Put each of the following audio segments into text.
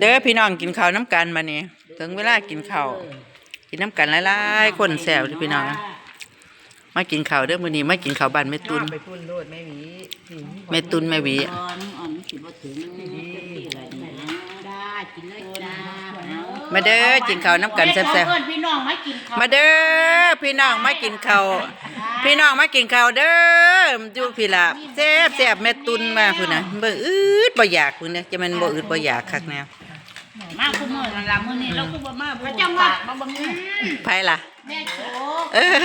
เด้อพี่น้องกินข้าวน้ำกันมานี่ถึงเวลากินข้าวกินน้ำกันหลายๆคนแซวเด้อพี่น้องมากินข้าวเด้อมื้อนี้มากินข้าวบ้านแม่ตุนไปพุ่นโลดแม่หวีสิแม่ตุนแม่หวีอ่อนอ่อนสิบ่ถึงนี่อะไรนี่ได้กินเลยจ้า มาเด้อกินข้าวน้ำกันแซ่บเพื่อนพี่น้องมากินข้าวๆมาเด้อพี่น้องมากินข้าวพี่น้องมากินข้าวเด้ออยู่พี่ละแซ่บแซ่บแม่ตุนมาพุ่นน่ะบ่อืดบ่อยากพุ่นน่ะจะแม่นบ่อืดบ่อยากคักแนวมาคุมื้อนั่นล่ะมื้อนี้เราคือบ่มาพระเจ้าว่ามาบังเอิญไผล่ะแม่โสเออ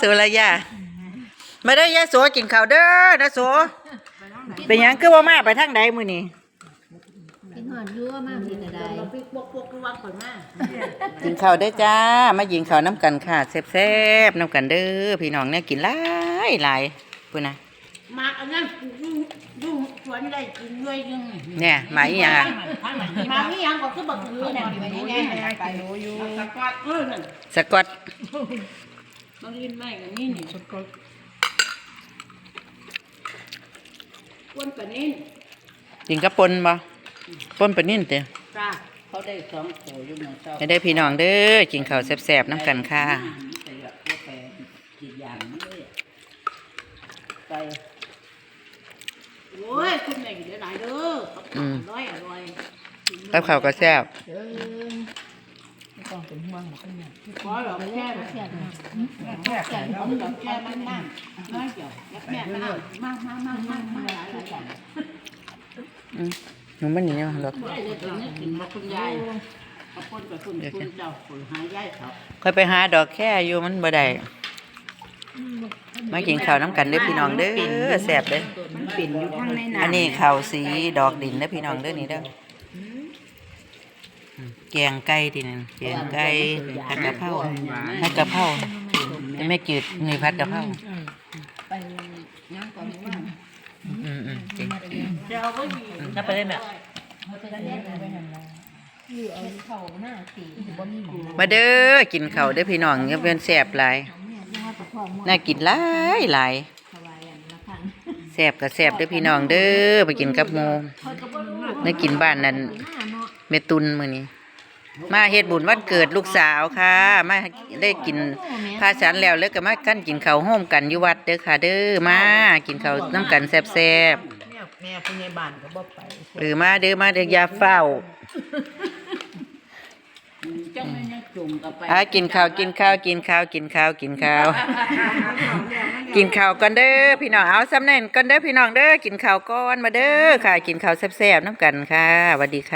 สุรยามาได้อยาโสกินข้าวเด้อนะโสเป็นหยังคือว่ามาไปทางใดมื้อนี้เป็นห อนยั่วมากพี่กระไดเราไปปกปกคือว่าข่อยมากินข้าวเด้อจ้า มายิงข้าวน้ำกันค่ะแซ่บๆน้ำกันเด้อพี่น้องเนี่ยกินหลายหลายพุ่นนะมาอันนั้นยุ่งยุ่งสวนได้กินด้วยยังเนี่ยหมาอีหยังอะมาอีหยังก็คือบักคือน่ะไปแน่ๆไปรู้อยู่สะกอดเออนั่นสะกดมากินไม่กันนี่นี่สะกอดวนปะนิ่นกินกระปนบ่ ปนปะนิ่นเด้อจ้าเขาได้สองโถอยู่เมืองเจ้าให้ได้พี่น้องเด้อกินข้าวแซ่บๆน้ำกันค่ะใส่แบบพวกแปรกี่อย่างนี่ไปโอ้ยคุณแม่กินได้หลายเด้ออืมอร่อยอร่อยกับข้าวก็แซ่บขอหลอกแค่เสียดมากผมหลอกแค่มันนั่งน้อยเดียวแล้วแม่นั่งมากมากมากมากมากหลายหลายอย่าง อืมหนูมันนี่เนาะรถได้เลยถึงนี่กินมาคุณยายขอบคุณกับคุณคุณเจ้าคุณหายายเขาค่อยไปหาดอกแค่อยู่มันบ่ได้มากินข้าวน้ำกันเด้อพี่น้องเด้อแซ่บเด้อมันปิ่นอยู่ข้างในน้ำอันนี้ข้าวสีดอกดินนะพี่น้องเด้อนี่เด้ออืมแกงไก่ทีนึงแกงไก่ผัดกะเพราผัดกะเพราจะไม่จืดนี่ผัดกะเพราไปย่างก่ อนว่าอืมอืมจริงเดี๋ยวก็มีถ้าไปได้แม่เขาจะได้ไปหันละอยู่เอาเข่าหน้าสีบ่มีหมองมาเด้อกินข้าวเด้อพี่น้องอย่าเป็นแซ่บหลายเนี่ยย่ากับพ่อมอน่ากินหลายหลายถวายอันละพันแซ่บก็แซ่บเด้อพี่น้องเด้อไปกินกับหมู่น่ากินบ้านนั้นหน้าเนาะแม่ตุนมื้อนี้ มาเฮ็ดบุญวันเกิดลูกสาวค่ะ มาได้กินพาฉันแล้วแล้วก็มากันกินข้าวโฮมกันอยู่วัดเด้อค่ะ เด้อมากินข้าวน้ำกันแซ่บแม่แม่ผู้ใหญ่บ้านก็บ่ไปๆหรือมาเด้อมาเด้ออย่าเฝ้าเจ้าแม่ยังจุ่มกับไปอ่ากินข้าวกินข้าวกินข้าวกินข้าวกินข้าวกินข้าวก่อนเด้อพี่น้องเอาสำเน่นก่อนเด้อพี่น้องเด้อกินข้าวก่อนมาเด้อค่ะ กินข้าวแซ่บๆน้ำกันค่ะสวัสดีค่ะ